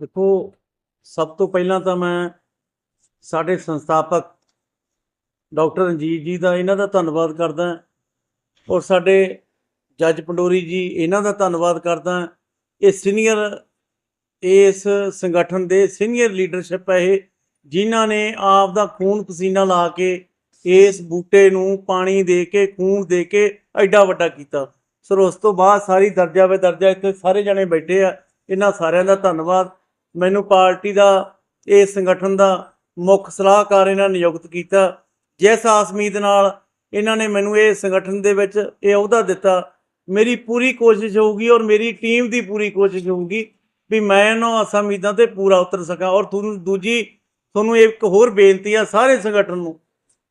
ਦੇਖੋ, ਸਭ ਤੋਂ ਪਹਿਲਾਂ ਤਾਂ ਮੈਂ ਸਾਡੇ ਸੰਸਥਾਪਕ ਡਾਕਟਰ ਰਣਜੀਤ ਜੀ ਦਾ ਇਹਨਾਂ ਦਾ ਧੰਨਵਾਦ ਕਰਦਾ ਔਰ ਸਾਡੇ ਜੱਜ ਪੰਡੋਰੀ ਜੀ ਇਹਨਾਂ ਦਾ ਧੰਨਵਾਦ ਕਰਦਾ ਇਹ ਸੀਨੀਅਰ ਇਸ ਸੰਗਠਨ ਦੇ ਸੀਨੀਅਰ ਲੀਡਰਸ਼ਿਪ ਹੈ ਇਹ, ਜਿਨ੍ਹਾਂ ਨੇ ਆਪ ਦਾ ਖੂਨ ਪਸੀਨਾ ਲਾ ਕੇ ਇਸ ਬੂਟੇ ਨੂੰ ਪਾਣੀ ਦੇ ਕੇ, ਖੂਨ ਦੇ ਕੇ ਐਡਾ ਵੱਡਾ ਕੀਤਾ। ਸਰ, ਉਸ ਤੋਂ ਬਾਅਦ ਸਾਰੀ ਦਰਜਾ ਵੇ ਦਰਜਾ ਇੱਥੇ ਸਾਰੇ ਜਣੇ ਬੈਠੇ ਆ। ਇਹਨਾਂ ਸਾਰਿਆਂ ਦਾ ਧੰਨਵਾਦ। ਮੈਨੂੰ ਪਾਰਟੀ ਦਾ, ਇਹ ਸੰਗਠਨ ਦਾ ਮੁੱਖ ਸਲਾਹਕਾਰ ਇਹਨਾਂ ਨਿਯੁਕਤ ਕੀਤਾ। ਜਿਸ ਆਸ ਉਮੀਦ ਨਾਲ ਇਹਨਾਂ ਨੇ ਮੈਨੂੰ ਇਹ ਸੰਗਠਨ ਦੇ ਵਿੱਚ ਇਹ ਅਹੁਦਾ ਦਿੱਤਾ। ਮੇਰੀ ਪੂਰੀ ਕੋਸ਼ਿਸ਼ ਹੋਊਗੀ ਔਰ ਮੇਰੀ ਟੀਮ ਦੀ ਪੂਰੀ ਕੋਸ਼ਿਸ਼ ਹੋਊਗੀ ਵੀ ਮੈਂ ਇਹਨਾਂ ਆਸਾਂ ਉਮੀਦਾਂ ਤੇ ਪੂਰਾ ਉਤਰ ਸਕਾਂ। ਔਰ ਤੁਹਾਨੂੰ ਦੂਜੀ, ਤੁਹਾਨੂੰ ਇੱਕ ਹੋਰ ਬੇਨਤੀ ਆ ਸਾਰੇ ਸੰਗਠਨ ਨੂੰ।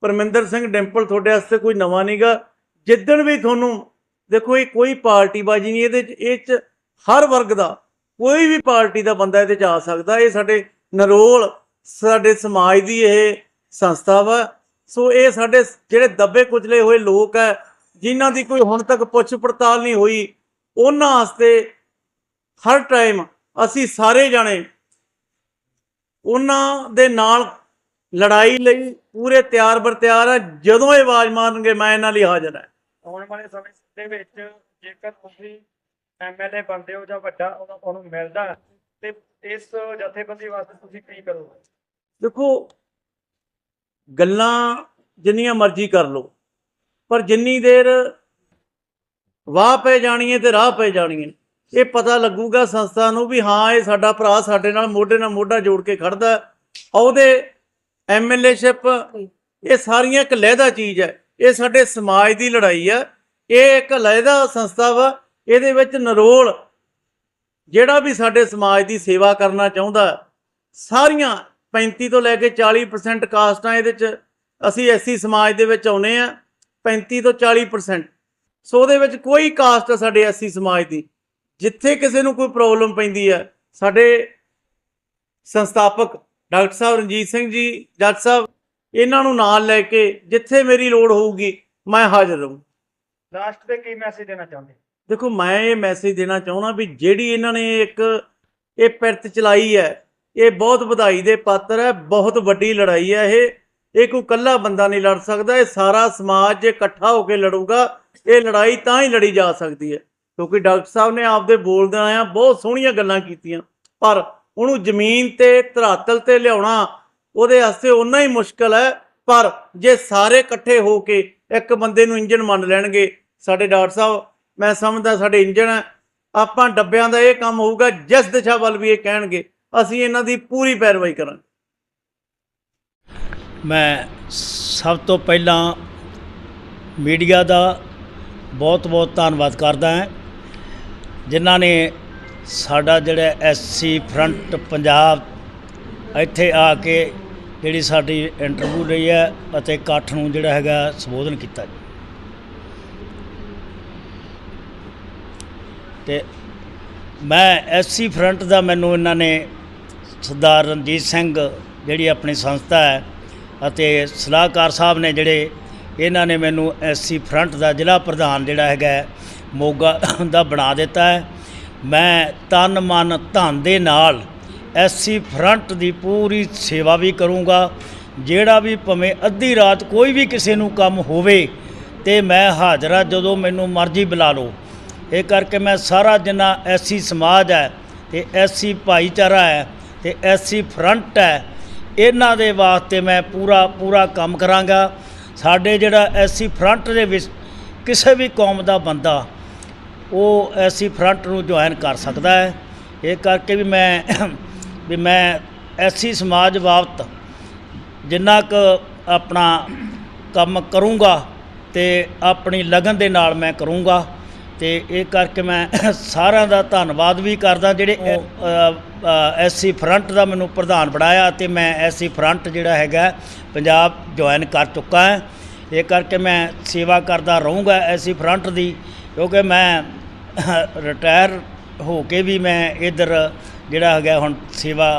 ਪਰਮਿੰਦਰ ਸਿੰਘ ਡੈਂਪਲ, ਤੁਹਾਡੇ ਵਾਸਤੇ ਕੋਈ ਨਵਾਂ ਨਹੀਂਗਾ। ਜਿੱਦਣ ਵੀ ਤੁਹਾਨੂੰ, ਦੇਖੋ ਇਹ ਕੋਈ ਪਾਰਟੀਬਾਜ਼ੀ ਨਹੀਂ, ਇਹਦੇ ਚ, ਇਹ ਚ ਹਰ ਵਰਗ ਦਾ ਕੋਈ ਵੀ ਪਾਰਟੀ ਦਾ ਬੰਦਾ ਇਹਦੇ ਚ ਆ ਸਕਦਾ, ਇਹ ਸਾਡੇ ਨਰੋਲ, ਸਾਡੇ ਸਮਾਜ ਦੀ ਇਹ ਸੰਸਥਾ ਵਾ। ਸੋ ਇਹ ਸਾਡੇ ਜਿਹੜੇ ਦੱਬੇ ਕੁਚਲੇ ਹੋਏ ਲੋਕ ਹੈ ਜਿਨ੍ਹਾਂ ਦੀ ਕੋਈ ਹੁਣ ਤੱਕ ਪੁੱਛ ਪੜਤਾਲ ਨਹੀਂ ਹੋਈ, ਉਹਨਾਂ ਵਾਸਤੇ ਹਰ ਟਾਈਮ ਅਸੀਂ ਸਾਰੇ ਜਾਣੇ ਉਹਨਾਂ ਦੇ ਨਾਲ ਲੜਾਈ ਲਈ ਪੂਰੇ ਤਿਆਰ ਬਰ ਤਿਆਰ ਆ। ਜਦੋਂ ਇਹ ਆਵਾਜ਼ ਮਾਰਨਗੇ, ਮੈਂ ਇਹਨਾਂ ਲਈ ਹਾਜ਼ਰ ਹਾਂ। ਆਉਣ ਵਾਲੇ ਸਮੇਂ ਦੇ ਵਿੱਚ ਜੇਕਰ ਤੁਸੀਂ ਐਮਐਲਏ ਬਣਦੇ ਹੋ ਜਾਂ ਵੱਡਾ ਉਹਦਾ ਤੁਹਾਨੂੰ ਮਿਲਦਾ ਤੇ ਇਸ ਜਥੇਬੰਦੀ ਵਾਸਤੇ ਤੁਸੀਂ ਕੀ ਕਰੋਗੇ? ਦੇਖੋ, ਗੱਲਾਂ ਜਿੰਨੀਆਂ ਮਰਜ਼ੀ ਕਰ ਲਓ, ਪਰ ਜਿੰਨੀ ਦੇਰ ਵਾਹ ਪੈ ਜਾਣੀ ਤੇ ਰਾਹ ਪੈ ਜਾਣੀ ਇਹ ਪਤਾ ਲੱਗੂਗਾ ਸੰਸਥਾ ਨੂੰ ਵੀ ਹਾਂ, ਇਹ ਸਾਡਾ ਭਰਾ ਸਾਡੇ ਨਾਲ ਮੋਢੇ ਨਾਲ ਮੋਢਾ ਜੋੜ ਕੇ ਖੜਦਾ ਹੈ। ਉਹਦੇ ਐਮਐਲਏਸ਼ਿਪ ਇਹ ਸਾਰੀਆਂ ਇੱਕ ਲਹਿਦਾ ਚੀਜ਼ ਹੈ। ਇਹ ਸਾਡੇ ਸਮਾਜ ਦੀ ਲੜਾਈ ਹੈ। ਇਹ ਇੱਕ ਲਹਿਦਾ ਸੰਸਥਾ ਵਾ ਇਹਦੇ ਵਿੱਚ ਨਰੋਲ ਜਿਹੜਾ ਵੀ ਸਾਡੇ ਸਮਾਜ ਦੀ ਸੇਵਾ ਕਰਨਾ ਚਾਹੁੰਦਾ, ਸਾਰੀਆਂ 35 ਤੋਂ ਲੈ ਕੇ 40% ਕਾਸਟਾਂ ਇਹਦੇ ਚ ਅਸੀਂ ਐਸੀ ਸਮਾਜ ਦੇ ਵਿੱਚ ਆਉਨੇ ਆ 35 ਤੋਂ 40% ਸੋ ਉਹਦੇ ਵਿੱਚ ਕੋਈ ਕਾਸਟ ਆ ਸਾਡੇ ਐਸੀ ਸਮਾਜ ਦੀ। ਜਿੱਥੇ ਕਿਸੇ ਨੂੰ ਕੋਈ ਪ੍ਰੋਬਲਮ ਪੈਂਦੀ ਹੈ ਸਾਡੇ ਸੰਸਥਾਪਕ ਡਾਕਟਰ ਸਾਹਿਬ ਰਣਜੀਤ ਸਿੰਘ ਜੀ ਜੱਜ ਸਾਹਿਬ, ਇਹਨਾਂ ਨੂੰ ਨਾਲ ਲੈ ਕੇ ਜਿੱਥੇ ਮੇਰੀ ਲੋੜ ਹੋਊਗੀ, ਮੈਂ ਹਾਜ਼ਰ ਰਹੂੰ। ਲਾਸਟ ਤੇ ਕੀ ਮੈਸੇਜ ਦੇਣਾ ਚਾਹੁੰਦੇ? ਦੇਖੋ ਮੈਂ ਇਹ ਮੈਸੇਜ ਦੇਣਾ ਚਾਹੁੰਦਾ ਵੀ ਜਿਹੜੀ ਇਹਨਾਂ ਨੇ ਇੱਕ, ਇਹ ਪਿਰਤ ਚਲਾਈ ਹੈ, ਇਹ ਬਹੁਤ ਵਧਾਈ ਦੇ ਪਾਤਰ ਹੈ, ਬਹੁਤ ਵੱਡੀ ਲੜਾਈ ਹੈ ਇਹ ਇਹ ਕੋਈ ਇਕੱਲਾ ਬੰਦਾ ਨਹੀਂ ਲੜ ਸਕਦਾ, ਇਹ ਸਾਰਾ ਸਮਾਜ ਜੇ ਇਕੱਠਾ ਹੋ ਕੇ ਲੜੂਗਾ, ਇਹ ਲੜਾਈ ਤਾਂ ਹੀ ਲੜੀ ਜਾ ਸਕਦੀ ਹੈ। ਕਿਉਂਕਿ ਡਾਕਟਰ ਸਾਹਿਬ ਨੇ ਆਪਦੇ ਬੋਲਦਿਆਂ ਆਇਆ ਬਹੁਤ ਸੋਹਣੀਆਂ ਗੱਲਾਂ ਕੀਤੀਆਂ, ਪਰ ਉਹਨੂੰ ਜ਼ਮੀਨ ਤੇ, ਧਰਾਤਲ ਤੇ ਲਿਆਉਣਾ ਉਹਦੇ ਵਾਸਤੇ ਉਨਾ ਹੀ ਮੁਸ਼ਕਲ ਹੈ, ਪਰ ਜੇ ਸਾਰੇ ਇਕੱਠੇ ਹੋ ਕੇ ਇੱਕ ਬੰਦੇ ਨੂੰ ਇੰਜਨ ਮੰਨ ਲੈਣਗੇ, ਸਾਡੇ ਡਾਕਟਰ ਸਾਹਿਬ ਮੈਂ ਸਮਝਦਾ ਸਾਡੇ ਇੰਜਣ ਹੈ ਆਪਾਂ ਡੱਬਿਆਂ ਦਾ ਇਹ ਕੰਮ ਹੋਊਗਾ, ਜਿਸ ਦਿਸ਼ਾ ਵੱਲ ਵੀ ਇਹ ਕਹਿਣਗੇ, ਅਸੀਂ ਇਹਨਾਂ ਦੀ ਪੂਰੀ ਪੈਰਵਾਈ ਕਰਾਂਗੇ। ਮੈਂ ਸਭ ਤੋਂ ਪਹਿਲਾਂ ਮੀਡੀਆ ਦਾ ਬਹੁਤ ਬਹੁਤ ਧੰਨਵਾਦ ਕਰਦਾ ਹਾਂ, ਜਿਨ੍ਹਾਂ ਨੇ ਸਾਡਾ ਜਿਹੜਾ ਐਸਸੀ ਫਰੰਟ ਪੰਜਾਬ ਇੱਥੇ ਆ ਕੇ ਜਿਹੜੀ ਸਾਡੀ ਇੰਟਰਵਿਊ ਲਈ ਹੈ ਅਤੇ ਇਕੱਠ ਨੂੰ ਜਿਹੜਾ ਹੈਗਾ ਸੰਬੋਧਨ ਕੀਤਾ ਤੇ ਮੈਂ ਐਸਸੀ ਫਰੰਟ ਦਾ ਮੈਨੂੰ ਇਹਨਾਂ ਨੇ ਸਰਦਾਰ ਰਣਜੀਤ ਸਿੰਘ ਜਿਹੜੀ ਆਪਣੀ ਸੰਸਥਾ ਹੈ ਅਤੇ ਸਲਾਹਕਾਰ ਸਾਹਿਬ ਨੇ ਜਿਹੜੇ ਇਹਨਾਂ ਨੇ ਮੈਨੂੰ ਐਸਸੀ ਫਰੰਟ ਦਾ ਜ਼ਿਲ੍ਹਾ ਪ੍ਰਧਾਨ ਜਿਹੜਾ ਹੈਗਾ ਮੋਗਾ ਦਾ ਬਣਾ ਦਿੱਤਾ ਹੈ। ਮੈਂ ਤਨ ਮਨ ਧਨ ਦੇ ਨਾਲ ਐਸਸੀ ਫਰੰਟ ਦੀ ਪੂਰੀ ਸੇਵਾ ਵੀ ਕਰੂੰਗਾ, ਜਿਹੜਾ ਵੀ ਭਵੇਂ ਅੱਧੀ ਰਾਤ ਕੋਈ ਵੀ ਕਿਸੇ ਨੂੰ ਕੰਮ ਹੋਵੇ ਤੇ ਮੈਂ ਹਾਜ਼ਰਾ ਜਦੋਂ ਮੈਨੂੰ ਮਰਜ਼ੀ ਬੁਲਾ ਲਓ। ਇਹ ਕਰਕੇ ਮੈਂ ਸਾਰਾ ਜਿੰਨਾ ਐਸੀ ਸਮਾਜ ਹੈ ਤੇ ਐਸੀ ਭਾਈਚਾਰਾ ਹੈ ਤੇ ਐਸੀ ਫਰੰਟ ਹੈ, ਇਹਨਾਂ ਦੇ ਵਾਸਤੇ ਮੈਂ ਪੂਰਾ ਪੂਰਾ ਕੰਮ ਕਰਾਂਗਾ। ਸਾਡੇ ਜਿਹੜਾ ਐਸੀ ਫਰੰਟ ਦੇ ਵਿੱਚ ਕਿਸੇ ਵੀ ਕੌਮ ਦਾ ਬੰਦਾ, ਉਹ ਐਸੀ ਫਰੰਟ ਨੂੰ ਜੁਆਇਨ ਕਰ ਸਕਦਾ ਹੈ। ਇਹ ਕਰਕੇ ਵੀ ਮੈਂ ਵੀ ਮੈਂ ਐਸੀ ਸਮਾਜ ਬਾਬਤ ਜਿੰਨਾ ਕੁ ਆਪਣਾ ਕੰਮ ਕਰੂੰਗਾ ਤੇ ਆਪਣੀ ਲਗਨ ਦੇ ਨਾਲ ਮੈਂ ਕਰੂੰਗਾ। ਤੇ ਇਹ ਕਰਕੇ ਮੈਂ ਸਾਰਿਆਂ ਦਾ ਧੰਨਵਾਦ ਵੀ ਕਰਦਾ ਜਿਹੜੇ ਐਸਸੀ ਫਰੰਟ ਦਾ ਮੈਨੂੰ ਪ੍ਰਧਾਨ ਬਣਾਇਆ ਤੇ ਮੈਂ ਐਸਸੀ ਫਰੰਟ ਜਿਹੜਾ ਹੈਗਾ ਪੰਜਾਬ ਜੁਆਇਨ ਕਰ ਚੁੱਕਾ ਹਾਂ। ਇਹ ਕਰਕੇ ਮੈਂ ਸੇਵਾ ਕਰਦਾ ਰਹੂੰਗਾ ਐਸੀ ਫਰੰਟ ਦੀ ਕਿਉਂਕਿ ਮੈਂ ਰਿਟਾਇਰ ਹੋ ਕੇ ਵੀ ਮੈਂ ਇਧਰ ਜਿਹੜਾ ਹੈਗਾ ਹੁਣ ਸੇਵਾ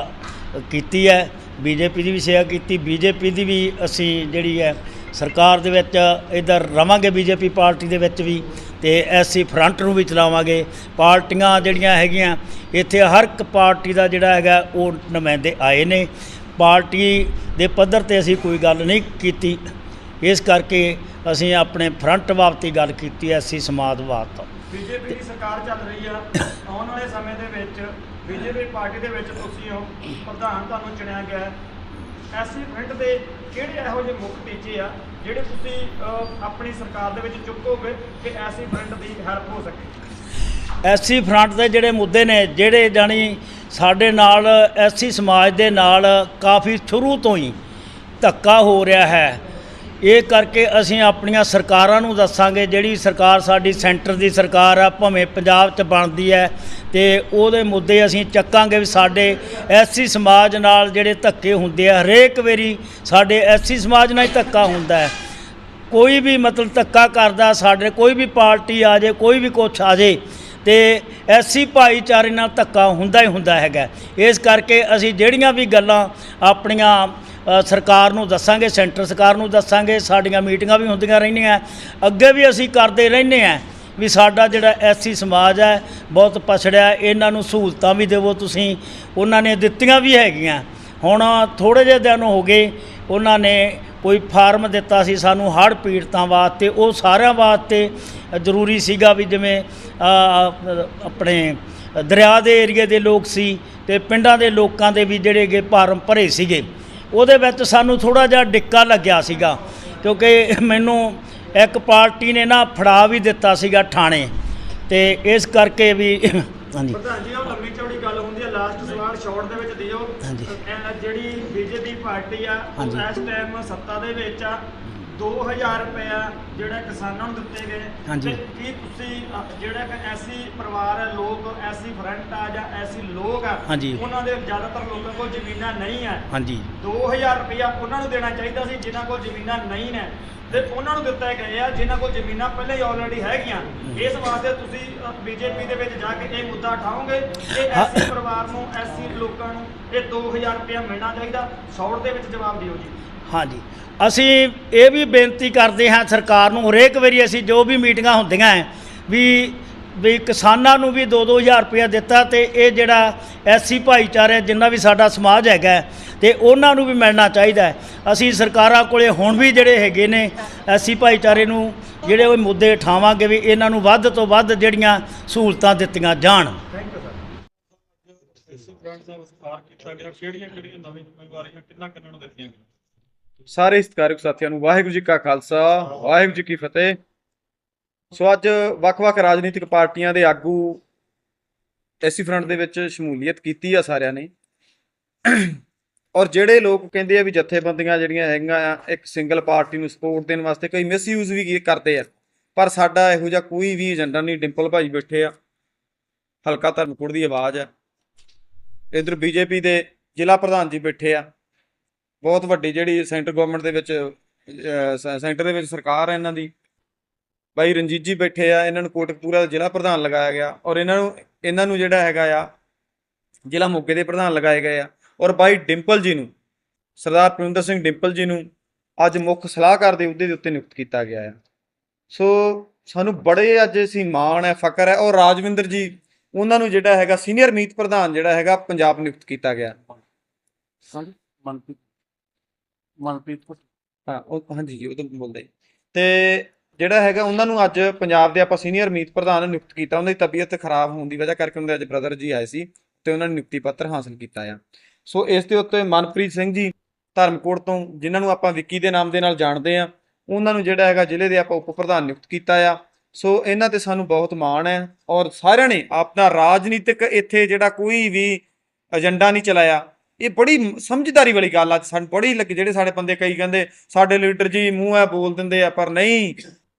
ਕੀਤੀ ਹੈ। ਬੀਜੇਪੀ ਦੀ ਵੀ ਸੇਵਾ ਕੀਤੀ ਬੀਜੇਪੀ ਦੀ ਵੀ ਅਸੀਂ ਜਿਹੜੀ ਹੈ ਸਰਕਾਰ ਦੇ ਵਿੱਚ ਇਧਰ ਰਵਾਂਗੇ ਬੀਜੇਪੀ ਪਾਰਟੀ ਦੇ ਵਿੱਚ ਵੀ। ਤੇ ਐਸੀ ਫਰੰਟ ਨੂੰ ਵੀ ਚਲਾਵਾਂਗੇ। ਪਾਰਟੀਆਂ ਜਿਹੜੀਆਂ ਹੈਗੀਆਂ, ਇੱਥੇ ਹਰ ਇੱਕ ਪਾਰਟੀ ਦਾ ਜਿਹੜਾ ਹੈਗਾ, ਉਹ ਨੁਮਾਇੰਦੇ ਆਏ ਨੇ। ਪਾਰਟੀ ਦੇ ਪੱਧਰ ਤੇ ਅਸੀਂ ਕੋਈ ਗੱਲ ਨਹੀਂ ਕੀਤੀ। ਇਸ ਕਰਕੇ ਅਸੀਂ ਆਪਣੇ ਫਰੰਟ ਵਾਪਤੀ ਗੱਲ ਕੀਤੀ ਐਸੀ ਸਮਾਜ ਬਾਬਤ ਬੀਜੇਪੀ ਦੀ ਸਰਕਾਰ ਚੱਲ ਰਹੀ ਆ। ਆਉਣ ਵਾਲੇ ਸਮੇਂ ਦੇ ਵਿੱਚ ਬੀਜੇਪੀ ਪਾਰਟੀ ਦੇ ਵਿੱਚ ਤੁਸੀਂ ਹੋ। ਪ੍ਰਧਾਨ ਤੁਹਾਨੂੰ ਚੁਣਿਆ ਗਿਆ। ਐਸੀ ਫਰੰਟ ਦੇ ਕਿਹੜੇ ਇਹੋ ਜਿਹੇ ਮੁੱਖ ਟੀਚੇ ਆ ਜਿਹੜੇ ਤੁਸੀਂ ਆਪਣੀ ਸਰਕਾਰ ਦੇ ਵਿੱਚ ਚੁੱਕੋਗੇ ਕਿ ਐਸੀ ਫਰੰਟ ਦੀ ਹੈਲਪ ਹੋ ਸਕੇ? ਐਸੀ ਫਰੰਟ ਦੇ ਜਿਹੜੇ ਮੁੱਦੇ ਨੇ, ਜਿਹੜੇ ਜਾਣੀ ਸਾਡੇ ਨਾਲ ਐਸੀ ਸਮਾਜ ਦੇ ਨਾਲ ਕਾਫੀ ਸ਼ੁਰੂ ਤੋਂ ਹੀ ਧੱਕਾ ਹੋ ਰਿਹਾ ਹੈ। ਇਹ ਕਰਕੇ ਅਸੀਂ ਆਪਣੀਆਂ ਸਰਕਾਰਾਂ ਨੂੰ ਦੱਸਾਂਗੇ, ਜਿਹੜੀ ਸਰਕਾਰ ਸਾਡੀ ਸੈਂਟਰ ਦੀ ਸਰਕਾਰ ਆ, ਭਾਵੇਂ ਪੰਜਾਬ 'ਚ ਬਣਦੀ ਹੈ ਤੇ ਉਹਦੇ ਮੁੱਦੇ ਅਸੀਂ ਚੱਕਾਂਗੇ ਵੀ ਸਾਡੇ ਐਸਸੀ ਸਮਾਜ ਨਾਲ ਜਿਹੜੇ ਧੱਕੇ ਹੁੰਦੇ ਆ, ਹਰੇਕ ਵੇਰੀ ਸਾਡੇ ਐਸਸੀ ਸਮਾਜ ਨਾਲ ਹੀ ਧੱਕਾ ਹੁੰਦਾ ਹੈ ਕੋਈ ਵੀ ਮਤਲਬ ਧੱਕਾ ਕਰਦਾ, ਸਾਡੇ ਕੋਈ ਵੀ ਪਾਰਟੀ ਆ ਜੇ, ਕੋਈ ਵੀ ਕੁਛ ਆ ਜੇ, ਤੇ ਐਸੀ ਭਾਈਚਾਰੇ ਨਾਲ ਧੱਕਾ ਹੁੰਦਾ ਹੀ ਹੁੰਦਾ ਹੈਗਾ। ਇਸ ਕਰਕੇ ਅਸੀਂ ਜਿਹੜੀਆਂ ਵੀ ਗੱਲਾਂ ਆਪਣੀਆਂ ਸਰਕਾਰ ਨੂੰ ਦੱਸਾਂਗੇ, ਸੈਂਟਰ ਸਰਕਾਰ ਨੂੰ ਦੱਸਾਂਗੇ, ਸਾਡੀਆਂ ਮੀਟਿੰਗਾਂ ਵੀ ਹੁੰਦੀਆਂ ਰਹਿੰਦੀਆਂ। ਅੱਗੇ ਵੀ ਅਸੀਂ ਕਰਦੇ ਰਹਿੰਦੇ ਆ ਵੀ ਸਾਡਾ ਜਿਹੜਾ ਐਸੀ ਸਮਾਜ ਹੈ, ਬਹੁਤ ਪਛੜਿਆ, ਇਹਨਾਂ ਨੂੰ ਸਹੂਲਤਾਂ ਵੀ ਦੇਵੋ ਤੁਸੀਂ। ਉਹਨਾਂ ਨੇ ਦਿੱਤੀਆਂ ਵੀ ਹੈਗੀਆਂ। ਹੁਣ ਥੋੜੇ ਜਿਹੇ ਦਿਨ ਹੋ ਗਏ, ਉਹਨਾਂ ਨੇ ਕੋਈ ਫਾਰਮ ਦਿੱਤਾ ਸੀ ਸਾਨੂੰ ਹੜ੍ਹ ਪੀੜਤਾਂ ਵਾਸਤੇ, ਉਹ ਸਾਰਿਆਂ ਵਾਸਤੇ ਜ਼ਰੂਰੀ ਸੀਗਾ ਵੀ ਜਿਵੇਂ ਆਪਣੇ ਦਰਿਆ ਦੇ ਏਰੀਏ ਦੇ ਲੋਕ ਸੀ ਤੇ ਪਿੰਡਾਂ ਦੇ ਲੋਕਾਂ ਦੇ ਵੀ ਜਿਹੜੇ ਗੇ ਫਾਰਮ ਭਰੇ ਸੀਗੇ। ਉਹਦੇ ਵਿੱਚ ਸਾਨੂੰ ਥੋੜਾ ਜਿਹਾ ਡਿੱਕਾ ਲੱਗਿਆ ਸੀਗਾ ਕਿਉਂਕਿ ਮੈਨੂੰ ਇੱਕ ਪਾਰਟੀ ਨੇ ਨਾ ਫੜਾ ਵੀ ਦਿੱਤਾ ਸੀਗਾ ਥਾਣੇ ਤੇ ਇਸ ਕਰਕੇ ਵੀ ਹਾਂਜੀ। ਪ੍ਰਧਾਨ ਜੀ ਉਹ ਲੰਮੀ ਚੌੜੀ ਗੱਲ ਹੁੰਦੀ ਹੈ ਲਾਸਟ ਸਵਾਲ ਸ਼ਾਰਟ ਦੇ ਵਿੱਚ ਦਿਓ। ਜਿਹੜੀ ਬੀਜੇਪੀ ਪਾਰਟੀ ਆ ਉਹ। ਇਸ ਟਾਈਮ ਸੱਤਾ ਦੇ ਵਿੱਚ ਆ। 2000 ਰੁਪਇਆ ਜਿਹੜਾ ਕਿਸਾਨਾਂ ਨੂੰ ਦਿੱਤੇ ਗਏ। ਤੇ ਕੀ ਤੁਸੀਂ ਜਿਹੜਾ ਕਿ ਐਸੀ ਪਰਿਵਾਰ ਹੈ ਲੋਕ ਐਸੀ ਫਰੰਟ ਆ ਜਾਂ ਐਸੀ ਲੋਕ ਆ। ਉਹਨਾਂ ਦੇ ਜ਼ਿਆਦਾਤਰ ਲੋਕਾਂ ਕੋਲ ਜ਼ਮੀਨਾਂ ਨਹੀਂ ਆ। ਹਾਂਜੀ। 2000 ਰੁਪਇਆ ਉਹਨਾਂ ਨੂੰ ਦੇਣਾ ਚਾਹੀਦਾ ਸੀ ਜਿਨ੍ਹਾਂ ਕੋਲ ਜ਼ਮੀਨਾਂ ਨਹੀਂ ਨੇ। ਤੇ ਉਹਨਾਂ ਨੂੰ ਦਿੱਤੇ ਗਏ ਆ ਜਿਨ੍ਹਾਂ ਕੋਲ ਜ਼ਮੀਨਾਂ ਪਹਿਲਾਂ ਹੀ ਆਲਰੇਡੀ ਹੈਗੀਆਂ। ਇਸ ਵਾਸਤੇ ਤੁਸੀਂ ਬੀਜੇਪੀ ਦੇ ਵਿੱਚ ਜਾ ਕੇ ਇਹ ਮੁੱਦਾ ਉਠਾਓਗੇ ਕਿ। ਐਸੀ ਪਰਿਵਾਰ ਨੂੰ ਐਸੀ ਲੋਕਾਂ ਨੂੰ ਇਹ 2000 ਰੁਪਇਆ ਮਿਲਣਾ ਚਾਹੀਦਾ। ਸ਼ਾਰਟ ਦੇ ਵਿੱਚ ਜਵਾਬ ਦਿਓ ਜੀ। ਹਾਂਜੀ। ਅਸੀਂ ਇਹ ਵੀ ਬੇਨਤੀ ਕਰਦੇ ਹਾਂ ਸਰਕਾਰ ਨੂੰ ਹਰੇਕ ਵਾਰੀ ਅਸੀਂ ਜੋ ਵੀ ਮੀਟਿੰਗਾਂ ਹੁੰਦੀਆਂ ਹੈ ਵੀ ਵੀ ਕਿਸਾਨਾਂ ਨੂੰ ਵੀ 2-2000 ਰੁਪਇਆ ਦਿੱਤਾ ਤੇ ਇਹ ਜਿਹੜਾ ਐਸੀ ਭਾਈਚਾਰਾ ਜਿੰਨਾ ਵੀ ਸਾਡਾ ਸਮਾਜ ਹੈਗਾ ਹੈ, ਤੇ ਉਹਨਾਂ ਨੂੰ ਵੀ ਮਿਲਣਾ ਚਾਹੀਦਾ ਅਸੀਂ ਸਰਕਾਰਾਂ ਕੋਲੇ ਹੁਣ ਵੀ ਜਿਹੜੇ ਹੈਗੇ ਨੇ ਐਸੀ ਭਾਈਚਾਰੇ ਨੂੰ ਜਿਹੜੇ ਉਹ ਮੁੱਦੇ ਉਠਾਵਾਂਗੇ ਵੀ ਇਹਨਾਂ ਨੂੰ ਵੱਧ ਤੋਂ ਵੱਧ ਜਿਹੜੀਆਂ ਸਹੂਲਤਾਂ ਦਿੱਤੀਆਂ ਜਾਣ। ਕੀਤਾ ਗਿਆ ਕਿਹੜੀਆਂ ਕਿਹੜੀਆਂ ਨਵੀਆਂ ਜ਼ਿੰਮੇਵਾਰੀਆਂ ਕਿੰਨਾ ਕਿੰਨਾਂ ਨੂੰ ਦਿੱਤੀਆਂ ਸਾਰੇ ਸਤਿਕਾਰਯੋਗ ਸਾਥੀਆਂ ਨੂੰ। ਵਾਹਿਗੁਰੂ ਜੀ ਕਾ ਖਾਲਸਾ, ਵਾਹਿਗੁਰੂ ਜੀ ਕੀ ਫਤਿਹ। ਸੋ ਅੱਜ ਵੱਖ-ਵੱਖ ਰਾਜਨੀਤਿਕ ਪਾਰਟੀਆਂ ਦੇ ਆਗੂ ਐਸੀ ਫਰੰਟ ਦੇ ਵਿੱਚ ਸ਼ਮੂਲੀਅਤ ਕੀਤੀ ਆ ਸਾਰਿਆਂ ਨੇ। ਔਰ ਜਿਹੜੇ ਲੋਕ ਕਹਿੰਦੇ ਆ ਵੀ ਜਥੇਬੰਦੀਆਂ ਜਿਹੜੀਆਂ ਹੈਗੀਆਂ ਆ, ਇੱਕ ਸਿੰਗਲ ਪਾਰਟੀ ਨੂੰ ਸਪੋਰਟ ਦੇਣ ਵਾਸਤੇ ਕਈ ਮਿਸਯੂਜ਼ ਵੀ ਕਰਦੇ ਆ। ਪਰ ਸਾਡਾ ਇਹੋ ਜਿਹਾ ਕੋਈ ਵੀ ਏਜੰਡਾ ਨਹੀਂ, ਡਿੰਪਲ ਭਾਈ ਬੈਠੇ ਆ। ਹਲਕਾ ਧਰਮਕੋਟ ਦੀ ਆਵਾਜ਼ ਆ। ਇਧਰ ਬੀਜੇਪੀ ਦੇ ਜ਼ਿਲ੍ਹਾ ਪ੍ਰਧਾਨ ਜੀ ਬੈਠੇ ਆ। ਬਹੁਤ ਵੱਡੀ ਜਿਹੜੀ ਸੈਂਟਰ ਗਵਰਨਮੈਂਟ ਦੇ ਵਿੱਚ ਸੈਂਟਰ ਦੇ ਵਿੱਚ ਸਰਕਾਰ ਹੈ ਇਹਨਾਂ ਦੀ। ਬਾਈ ਰਣਜੀਤ ਜੀ ਬੈਠੇ ਆ, ਇਹਨਾਂ ਨੂੰ ਕੋਟਕਪੂਰਾ ਦਾ ਜ਼ਿਲ੍ਹਾ ਪ੍ਰਧਾਨ ਲਗਾਇਆ ਗਿਆ ਔਰ ਇਹਨਾਂ ਨੂੰ ਇਹਨਾਂ ਨੂੰ ਜਿਹੜਾ ਹੈਗਾ ਆ, ਜ਼ਿਲ੍ਹਾ ਮੋਗੇ ਦੇ ਪ੍ਰਧਾਨ ਲਗਾਏ ਗਏ ਆ। ਔਰ ਬਾਈ ਡਿੰਪਲ ਜੀ ਨੂੰ, ਸਰਦਾਰ ਪ੍ਰਵਿੰਦਰ ਸਿੰਘ ਡਿੰਪਲ ਜੀ ਨੂੰ ਅੱਜ ਮੁੱਖ ਸਲਾਹਕਾਰ ਦੇ ਅਹੁਦੇ ਦੇ ਉੱਤੇ ਨਿਯੁਕਤ ਕੀਤਾ ਗਿਆ ਆ। ਸੋ ਸਾਨੂੰ ਬੜੇ ਅੱਜ ਅਸੀਂ ਮਾਣ ਹੈ ਫਕਰ ਹੈ ਔਰ ਰਾਜਵਿੰਦਰ ਜੀ, ਉਹਨਾਂ ਨੂੰ ਜਿਹੜਾ ਹੈਗਾ ਸੀਨੀਅਰ ਮੀਤ ਪ੍ਰਧਾਨ ਜਿਹੜਾ ਹੈਗਾ, ਪੰਜਾਬ ਨਿਯੁਕਤ ਕੀਤਾ ਗਿਆ। ਮਨਪ੍ਰੀਤ ਮਨਪ੍ਰੀਤ ਭੁੱਟ। ਹਾਂ, ਉਹ ਹਾਂਜੀ ਜੀ ਉਹ ਤਾਂ ਬੋਲਦੇ ਤੇ ਜਿਹੜਾ ਹੈਗਾ, ਉਹਨਾਂ ਨੂੰ ਅੱਜ ਪੰਜਾਬ ਦੇ ਆਪਾਂ ਸੀਨੀਅਰ ਮੀਤ ਪ੍ਰਧਾਨ ਨਿਯੁਕਤ ਕੀਤਾ, ਉਹਨਾਂ ਦੀ ਤਬੀਅਤ ਖਰਾਬ ਹੋਣ ਦੀ ਵਜ੍ਹਾ ਕਰਕੇ ਉਹਨਾਂ ਦੇ ਅੱਜ ਬ੍ਰਦਰ ਜੀ ਆਏ ਸੀ ਤੇ ਉਹਨਾਂ ਨੇ ਨਿਯੁਕਤੀ ਪੱਤਰ ਹਾਸਲ ਕੀਤਾ ਆ। ਸੋ ਇਸ ਦੇ ਉੱਤੇ ਮਨਪ੍ਰੀਤ ਸਿੰਘ ਜੀ ਧਰਮਕੋਟ ਤੋਂ, ਜਿਨ੍ਹਾਂ ਨੂੰ ਆਪਾਂ ਵਿੱਕੀ ਦੇ ਨਾਮ ਦੇ ਨਾਲ ਜਾਣਦੇ ਆ, ਉਹਨਾਂ ਨੂੰ ਜਿਹੜਾ ਹੈਗਾ ਜ਼ਿਲ੍ਹੇ ਦੇ ਆਪਾਂ ਉਪ ਪ੍ਰਧਾਨ ਨਿਯੁਕਤ ਕੀਤਾ ਆ। ਸੋ ਇਹਨਾਂ ਤੇ ਸਾਨੂੰ ਬਹੁਤ ਮਾਣ ਹੈ ਔਰ ਸਾਰਿਆਂ ਨੇ ਆਪਣਾ ਰਾਜਨੀਤਿਕ ਇੱਥੇ ਜਿਹੜਾ ਕੋਈ ਵੀ ਏਜੰਡਾ ਨਹੀਂ ਚਲਾਇਆ ਇਹ ਬੜੀ ਸਮਝਦਾਰੀ ਵਾਲੀ ਗੱਲ ਆ, ਸਾਨੂੰ ਬੜੀ ਲੱਗੀ, ਜਿਹੜੇ ਸਾਡੇ ਬੰਦੇ ਕਈ ਕਹਿੰਦੇ, ਸਾਡੇ ਲੀਡਰ ਜੀ ਮੂੰਹ ਆ ਬੋਲ ਦਿੰਦੇ ਆ, ਪਰ ਨਹੀਂ,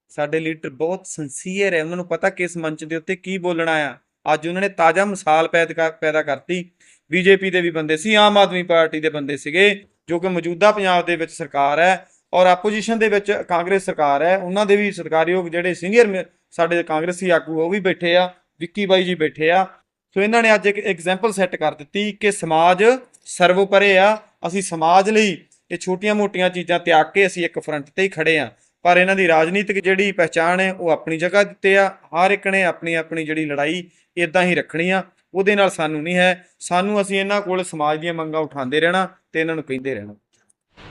ਸਾਡੇ ਲੀਡਰ ਬਹੁਤ ਸਿੰਸੀਅਰ ਹੈ ਉਹਨਾਂ ਨੂੰ ਪਤਾ ਕਿਸ ਮੰਚ ਦੇ ਉੱਤੇ ਕੀ ਬੋਲਣਾ ਆ। ਅੱਜ ਉਹਨਾਂ ਨੇ ਤਾਜ਼ਾ ਮਿਸਾਲ ਪੈਦਾ ਕਰ- ਪੈਦਾ ਕਰਤੀ ਬੀਜੇਪੀ ਦੇ ਵੀ ਬੰਦੇ ਸੀ, ਆਮ ਆਦਮੀ ਪਾਰਟੀ ਦੇ ਬੰਦੇ ਸੀਗੇ, ਜੋ ਕਿ ਮੌਜੂਦਾ ਪੰਜਾਬ ਦੇ ਵਿੱਚ ਸਰਕਾਰ ਹੈ ਔਰ ਆਪੋਜੀਸ਼ਨ ਦੇ ਵਿੱਚ ਕਾਂਗਰਸ ਸਰਕਾਰ ਹੈ ਉਹਨਾਂ ਦੇ ਵੀ ਸਰਕਾਰਯੋਗ ਜਿਹੜੇ ਸੀਨੀਅਰ ਸਾਡੇ ਕਾਂਗਰਸੀ ਆਗੂ ਉਹ ਵੀ ਬੈਠੇ ਆ, ਵਿੱਕੀ ਬਾਈ ਜੀ ਬੈਠੇ ਆ। ਸੋ ਇਹਨਾਂ ਨੇ ਅੱਜ ਇੱਕ ਐਗਜ਼ਾਮਪਲ ਸੈੱਟ ਕਰ ਦਿੱਤੀ ਕਿ ਸਮਾਜ ਸਰਵੋਪਰੇ ਆ, ਅਸੀਂ ਸਮਾਜ ਲਈ ਇਹ ਛੋਟੀਆਂ-ਮੋਟੀਆਂ ਚੀਜ਼ਾਂ ਤਿਆਗ ਕੇ ਅਸੀਂ ਇੱਕ ਫਰੰਟ ਤੇ ਹੀ ਖੜੇ ਆ। ਪਰ ਇਹਨਾਂ ਦੀ ਰਾਜਨੀਤਿਕ ਜਿਹੜੀ ਪਹਿਚਾਣ ਹੈ, ਉਹ ਆਪਣੀ ਜਗ੍ਹਾ ਦਿੱਤੇ ਆ। ਹਰ ਇੱਕ ਨੇ ਆਪਣੀ ਆਪਣੀ ਜਿਹੜੀ ਲੜਾਈ ਇਦਾਂ ਹੀ ਰੱਖਣੀ ਆ। ਉਹਦੇ ਨਾਲ ਸਾਨੂੰ ਨਹੀਂ ਹੈ। ਸਾਨੂੰ ਅਸੀਂ ਇਹਨਾਂ ਕੋਲ ਸਮਾਜ ਦੀਆਂ ਮੰਗਾਂ ਉਠਾਉਂਦੇ ਰਹਿਣਾ ਤੇ ਇਹਨਾਂ ਨੂੰ ਕਹਿੰਦੇ ਰਹਿਣਾ।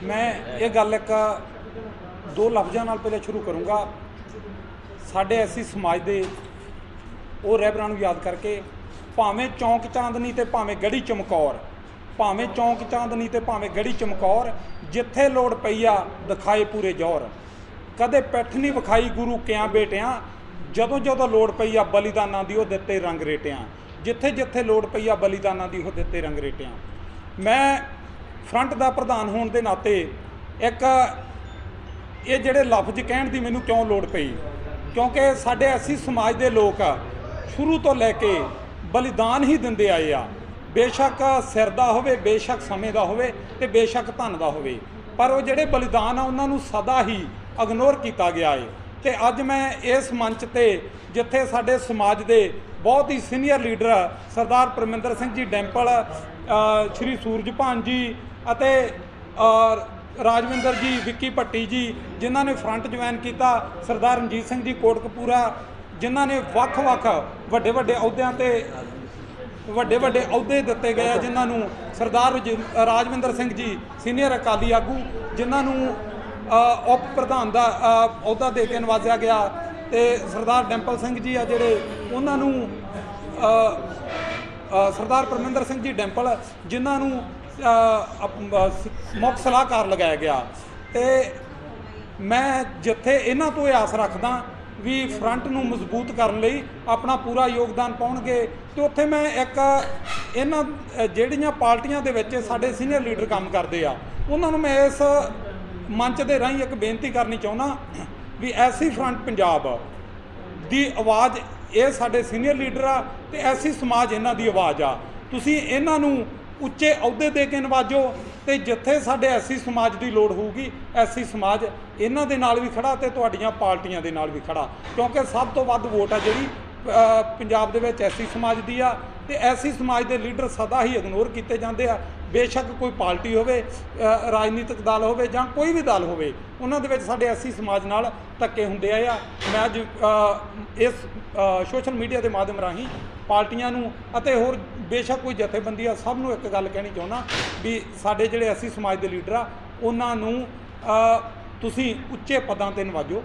ਮੈਂ ਇਹ ਗੱਲ ਇੱਕ ਦੋ ਲਫ਼ਜ਼ਾਂ ਨਾਲ ਪਹਿਲੇ ਸ਼ੁਰੂ ਕਰੂੰਗਾ। ਸਾਡੇ ਐਸੀ ਸਮਾਜ ਦੇ ਉਹ ਰਹਿਬਰਾਂ ਨੂੰ ਯਾਦ ਕਰਕੇ, ਭਾਵੇਂ ਚੌਂਕ ਚਾਂਦਨੀ ਤੇ ਭਾਵੇਂ ਗੜੀ ਚਮਕੌਰ ਭਾਵੇਂ ਚੌਂਕ ਚਾਂਦਨੀ ਤੇ ਭਾਵੇਂ ਗੜੀ ਚਮਕੌਰ, ਜਿੱਥੇ ਲੋੜ ਪਈ ਆ, ਦਿਖਾਏ ਪੂਰੇ ਜ਼ੋਰ ਕਦੇ ਪਿੱਠ ਨਹੀਂ ਵਿਖਾਈ ਗੁਰੂ ਕਿਆਂ ਬੇਟਿਆਂ, ਜਦੋਂ ਜਦੋਂ ਲੋੜ ਪਈ ਆ ਬਲੀਦਾਨਾਂ ਦੀ ਉਹ ਦਿੱਤੇ ਰੰਗ ਰੇਟਿਆਂ। ਜਿੱਥੇ ਜਿੱਥੇ ਲੋੜ ਪਈ ਆ ਬਲੀਦਾਨਾਂ ਦੀ ਉਹ ਦਿੱਤੇ ਰੰਗ ਰੇਟਿਆਂ। ਮੈਂ ਫਰੰਟ ਦਾ ਪ੍ਰਧਾਨ ਹੋਣ ਦੇ ਨਾਤੇ ਇੱਕ ਇਹ ਜਿਹੜੇ ਲਫ਼ਜ਼ ਕਹਿਣ ਦੀ ਮੈਨੂੰ ਕਿਉਂ ਲੋੜ ਪਈ? ਕਿਉਂਕਿ ਸਾਡੇ ਐਸੀ ਸਮਾਜ ਦੇ ਲੋਕ ਆ, ਸ਼ੁਰੂ ਤੋਂ ਲੈ ਕੇ ਬਲੀਦਾਨ ਹੀ ਦਿੰਦੇ ਆਏ ਆ। ਬੇਸ਼ੱਕ ਸਿਰ ਦਾ ਹੋਵੇ ਬੇਸ਼ੱਕ ਸਮੇਂ ਦਾ ਹੋਵੇ ਤੇ ਬੇਸ਼ੱਕ ਧਨ ਦਾ ਹੋਵੇ। ਪਰ ਉਹ ਜਿਹੜੇ ਬਲੀਦਾਨ ਆ ਉਹਨਾਂ ਨੂੰ ਸਦਾ ਹੀ ਇਗਨੋਰ ਕੀਤਾ ਗਿਆ ਏ। ਤੇ ਅੱਜ ਮੈਂ ਇਸ ਮੰਚ ਤੇ ਜਿੱਥੇ ਸਾਡੇ ਸਮਾਜ ਦੇ ਬਹੁਤ ਹੀ ਸੀਨੀਅਰ ਲੀਡਰ ਸਰਦਾਰ ਪਰਮਿੰਦਰ ਸਿੰਘ ਜੀ ਡੈਂਪਲ ਅ, ਸ਼੍ਰੀ ਸੂਰਜਭਾਨ ਜੀ ਅਤੇ ਰਾਜਵਿੰਦਰ ਜੀ ਵਿੱਕੀ ਭੱਟੀ ਜੀ ਜਿਨ੍ਹਾਂ ਨੇ ਫਰੰਟ ਜੁਆਇਨ ਕੀਤਾ ਸਰਦਾਰ ਰਣਜੀਤ ਸਿੰਘ ਜੀ ਕੋਟਕਪੂਰਾ ਜਿਨ੍ਹਾਂ ਨੇ ਵੱਖ-ਵੱਖ ਵੱਡੇ ਵੱਡੇ ਅਹੁਦਿਆਂ ਤੇ ਵੱਡੇ ਵੱਡੇ ਅਹੁਦੇ ਦਿੱਤੇ ਗਏ ਆ ਜਿਨ੍ਹਾਂ ਨੂੰ ਸਰਦਾਰ ਰਜ- ਰਾਜਵਿੰਦਰ ਸਿੰਘ ਜੀ ਸੀਨੀਅਰ ਅਕਾਲੀ ਆਗੂ ਜਿਨ੍ਹਾਂ ਨੂੰ ਉਪ ਪ੍ਰਧਾਨ ਦਾ ਅਹੁਦਾ ਦੇ ਕੇ ਨਵਾਜ਼ਿਆ ਗਿਆ। ਤੇ ਸਰਦਾਰ ਡੈਂਪਲ ਸਿੰਘ ਜੀ ਆ ਜਿਹੜੇ ਉਹਨਾਂ ਨੂੰ ਸਰਦਾਰ ਪਰਮਿੰਦਰ ਸਿੰਘ ਜੀ ਡੈਂਪਲ ਜਿਨ੍ਹਾਂ ਨੂੰ ਮੁੱਖ ਸਲਾਹਕਾਰ ਲਗਾਇਆ ਗਿਆ। ਤੇ ਮੈਂ ਜਿੱਥੇ ਇਹਨਾਂ ਤੋਂ ਇਹ ਆਸ ਰੱਖਦਾ ਵੀ ਫਰੰਟ ਨੂੰ ਮਜ਼ਬੂਤ ਕਰਨ ਲਈ ਆਪਣਾ ਪੂਰਾ ਯੋਗਦਾਨ ਪਾਉਣਗੇ। ਤੇ ਉੱਥੇ ਮੈਂ ਇੱਕ, ਇਹਨਾਂ ਜਿਹੜੀਆਂ ਪਾਰਟੀਆਂ ਦੇ ਵਿੱਚ ਸਾਡੇ ਸੀਨੀਅਰ ਲੀਡਰ ਕੰਮ ਕਰਦੇ ਆ, ਉਹਨਾਂ ਨੂੰ ਮੈਂ ਇਸ ਮੰਚ ਦੇ ਰਾਹੀਂ ਇੱਕ ਬੇਨਤੀ ਕਰਨੀ ਚਾਹੁੰਦਾ ਵੀ ਐਸੀ ਫਰੰਟ ਪੰਜਾਬ ਦੀ ਆਵਾਜ਼, ਇਹ ਸਾਡੇ ਸੀਨੀਅਰ ਲੀਡਰ ਆ ਤੇ ਐਸੀ ਸਮਾਜ ਇਹਨਾਂ ਦੀ ਆਵਾਜ਼ ਆ। ਤੁਸੀਂ ਇਹਨਾਂ ਨੂੰ ਉੱਚੇ ਅਹੁਦੇ ਦੇ ਕੇ ਨਵਾਜੋ ਤੇ ਜਿੱਥੇ ਸਾਡੇ ਐਸੀ ਸਮਾਜ ਦੀ ਲੋੜ ਹੋਊਗੀ ਐਸੀ ਸਮਾਜ ਇਹਨਾਂ ਦੇ ਨਾਲ ਵੀ ਖੜਾ ਤੇ ਤੁਹਾਡੀਆਂ ਪਾਰਟੀਆਂ ਦੇ ਨਾਲ ਵੀ ਖੜਾ। ਕਿਉਂਕਿ ਸਭ ਤੋਂ ਵੱਧ ਵੋਟ ਆ ਜਿਹੜੀ ਪੰਜਾਬ ਦੇ ਵਿੱਚ ਐਸੀ ਸਮਾਜ ਦੀ ਆ ਤੇ ਐਸੀ ਸਮਾਜ ਦੇ ਲੀਡਰ ਸਦਾ ਹੀ ਇਗਨੋਰ ਕੀਤੇ ਜਾਂਦੇ ਆ। ਬੇਸ਼ੱਕ ਕੋਈ ਪਾਰਟੀ ਹੋਵੇ ਰਾਜਨੀਤਿਕ ਦਲ ਹੋਵੇ ਜਾਂ ਕੋਈ ਵੀ ਦਲ ਹੋਵੇ, ਉਹਨਾਂ ਦੇ ਵਿੱਚ ਸਾਡੇ ਐਸੀ ਸਮਾਜ ਨਾਲ ਧੱਕੇ ਹੁੰਦੇ ਆ। ਆ ਮੈਂ ਅੱਜ ਇਸ ਸੋਸ਼ਲ ਮੀਡੀਆ ਦੇ ਮਾਧਿਅਮ ਰਾਹੀਂ ਪਾਰਟੀਆਂ ਨੂੰ ਅਤੇ ਹੋਰ ਬੇਸ਼ੱਕ ਕੋਈ ਜਥੇਬੰਦੀ ਆ, ਸਭ ਨੂੰ ਇੱਕ ਗੱਲ ਕਹਿਣੀ ਚਾਹੁੰਦਾ ਵੀ ਸਾਡੇ ਜਿਹੜੇ ਐਸੀ ਸਮਾਜ ਦੇ ਲੀਡਰ ਆ, ਉਹਨਾਂ ਨੂੰ ਤੁਸੀਂ ਉੱਚੇ ਪਦਾਂ ਤੇ ਨਵਾਜੋ।